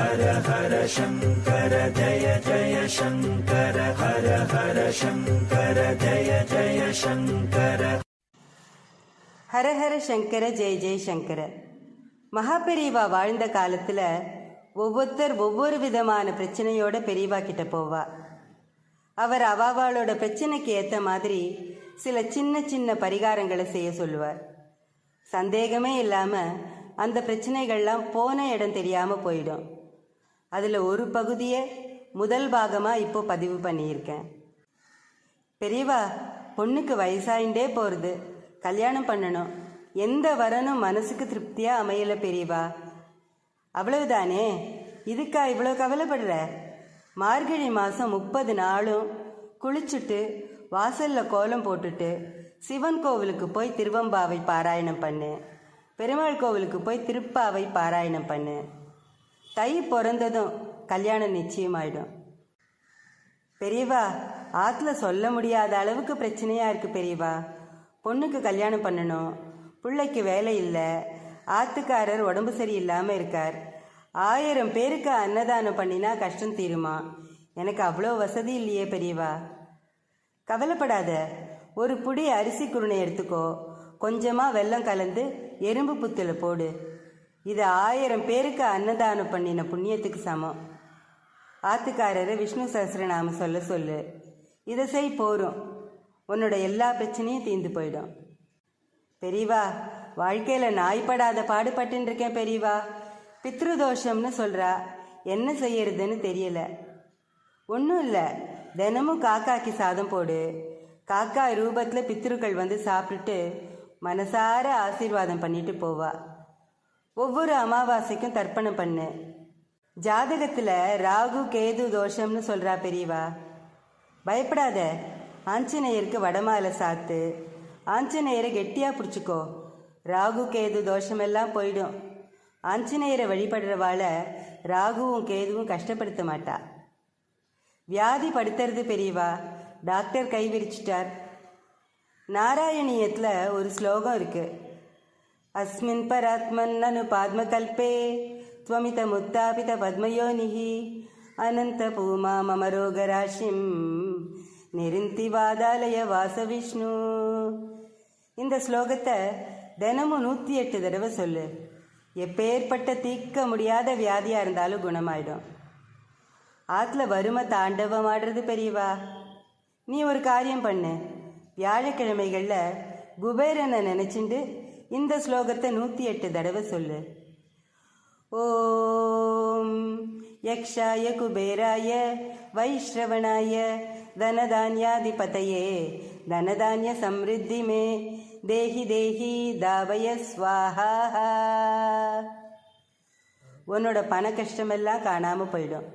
ஹர ஹர சங்கர ஜய ஜய சங்கர ஹர ஹர சங்கர ஜய ஜய சங்கர. ஹரஹர சங்கர ஜெய ஜெய சங்கர. மகாபெரியவா வாழ்ந்த காலத்தில் ஒவ்வொருத்தர் ஒவ்வொரு விதமான பிரச்சனையோட பெரியவா கிட்ட போவா. அவர் அவாவாளோட பிரச்சனைக்கு ஏற்ற மாதிரி சில சின்ன சின்ன பரிகாரங்களை செய்ய சொல்லுவார். சந்தேகமே இல்லாமல் அந்த பிரச்சனைகள்லாம் போன இடம் தெரியாமல் போயிடும். அதில் ஒரு பகுதியை முதல் பாகமாக இப்போ பதிவு பண்ணியிருக்கேன். பெரியவா பொண்ணுக்கு வயசாயிண்டே போகிறது கல்யாணம் பண்ணணும். எந்த வரனும் மனசுக்கு திருப்தியாக அமையலை பெரியவா. அவ்வளவுதானே? இதுக்கா இவ்வளோ கவலைப்படுற? மார்கழி மாதம் முப்பது நாளும் குளிச்சுட்டு வாசலில் கோலம் போட்டுட்டு சிவன் கோவிலுக்கு போய் திருவம்பாவை பாராயணம் பண்ணு. பெருமாள் கோவிலுக்கு போய் திருப்பாவை பாராயணம் பண்ணு. தை பிறந்ததும் கல்யாணம் நிச்சயமாயிடும். பெரியவா ஆற்றுல சொல்ல முடியாத அளவுக்கு பிரச்சனையா இருக்கு பெரியவா. பொண்ணுக்கு கல்யாணம் பண்ணணும் பிள்ளைக்கு வேலை இல்லை ஆத்துக்காரர் உடம்பு சரியில்லாமல் இருக்கார். ஆயிரம் பேருக்கு அன்னதானம் பண்ணினா கஷ்டம் தீருமா? எனக்கு அவ்வளோ வசதி இல்லையே பெரியவா. கவலைப்படாத ஒரு புடி அரிசி குருணை எடுத்துக்கோ. கொஞ்சமாக வெல்லம் கலந்து எறும்பு புத்தில் போடு. இது ஆயிரம் பேருக்கு அன்னதானம் பண்ணின புண்ணியத்துக்கு சமம். ஆத்துக்காரரை விஷ்ணு சஹஸ்ரநாமம் சொல்ல சொல்லு. இதை செய் போரும் உன்னோட எல்லா பிரச்சனையும் தீர்ந்து போயிடும். பெரியவா வாழ்க்கையில் நாய்ப்படாத பாடுபட்டுன்னு இருக்கேன் பெரியவா. பித்ருதோஷம்னு சொல்கிறா என்ன செய்யறதுன்னு தெரியல. ஒன்றும் இல்லை. தினமும் காக்காக்கு சாதம் போடு. காக்கா ரூபத்தில் பித்ருக்கள் வந்து சாப்பிட்டுட்டு மனசார ஆசீர்வாதம் பண்ணிட்டு போவா. ஒவ்வொரு அமாவாசைக்கும் தர்ப்பணம் பண்ணு. ஜாதகத்தில் ராகு கேது தோஷம்னு சொல்கிறா பெரியவா. பயப்படாத. ஆஞ்சநேயருக்கு வடமாலை சாத்து. ஆஞ்சநேயரை கெட்டியாக பிடிச்சிக்கோ. ராகு கேது தோஷமெல்லாம் போயிடும். ஆஞ்சநேயரை வழிபடுறவாள ராகுவும் கேதுவும் கஷ்டப்படுத்த மாட்டா. வியாதி படுத்துறது பெரியவா. டாக்டர் கை விரிச்சிட்டார். நாராயணியத்தில் ஒரு ஸ்லோகம் இருக்குது அஸ்மின் பராத்மன் அனு பாத்மகல்பே त्वमित मुत्तापित पद्मयोनिः अनन्तपूमा मम रोगराशिं நிருந்தி வாதாலய வாச விஷ்ணு இந்த ஸ்லோகத்தை தினமும் நூற்றி எட்டு தடவை சொல்லு எப்பேற்பட்ட தீர்க்க முடியாத வியாதியாக இருந்தாலும் குணமாயிடும் ஆற்றுல வறுமை தாண்டவம் ஆடுறது பெரியவா நீ ஒரு காரியம் பண்ணு வியாழக்கிழமைகளில் குபேரனை நினச்சிண்டு இந்த ஸ்லோகத்தை நூற்றி எட்டு தடவை சொல்லு. ஓம் யக்ஷாய குபேராய வைஷ்ரவணாய தனதான்யாதிபதையே தனதான்ய சம்ருத்தி மே தேஹி தேஹி தாவய ஸ்வாஹா உன்னோட பண கஷ்டமெல்லாம் காணாமல் போயிடும்.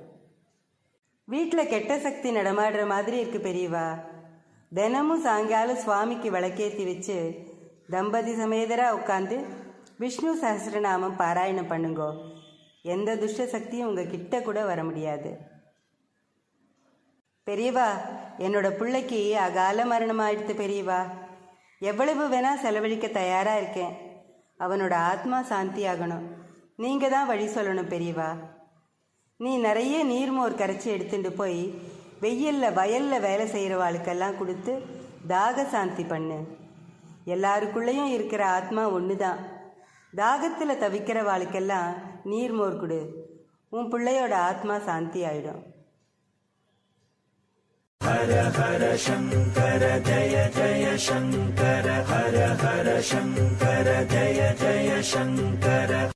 வீட்டில் கெட்ட சக்தி நடமாடுற மாதிரி இருக்கு பெரியவா. தினமும் சாயங்காலம் சுவாமிக்கு விளக்கேற்றி வச்சு தம்பதி சமேதராக உட்காந்து விஷ்ணு சஹசிரநாமம் பாராயணம் பண்ணுங்கோ எந்த துஷ்ட சக்தியும் உங்கள் கிட்ட கூட வர முடியாது பெரியவா என்னோட பிள்ளைக்கு அகால மரணம் ஆயிடுத்து பெரியவா எவ்வளவு வேணா செலவழிக்க தயாராக இருக்கேன் அவனோட ஆத்மா சாந்தி ஆகணும் நீங்கள் தான் வழி சொல்லணும் பெரியவா நீ நிறைய நீர்மோர் கரைச்சி எடுத்துட்டு போய் வெயிலில் வயலில் வேலை செய்கிறவாளுக்கெல்லாம் கொடுத்து தாக சாந்தி பண்ணு எல்லாருக்குள்ளேயும் இருக்கிற ஆத்மா ஒன்று தான் தாகத்தில் தவிக்கிற வாழ்க்கெல்லாம் நீர்மோர் கொடு. உன் பிள்ளையோட ஆத்மா சாந்தி ஆயிடும். ஹர ஹர சங்கர ஜய ஜய சங்கர ஹர ஹர சங்கர ஜய ஜய சங்கர.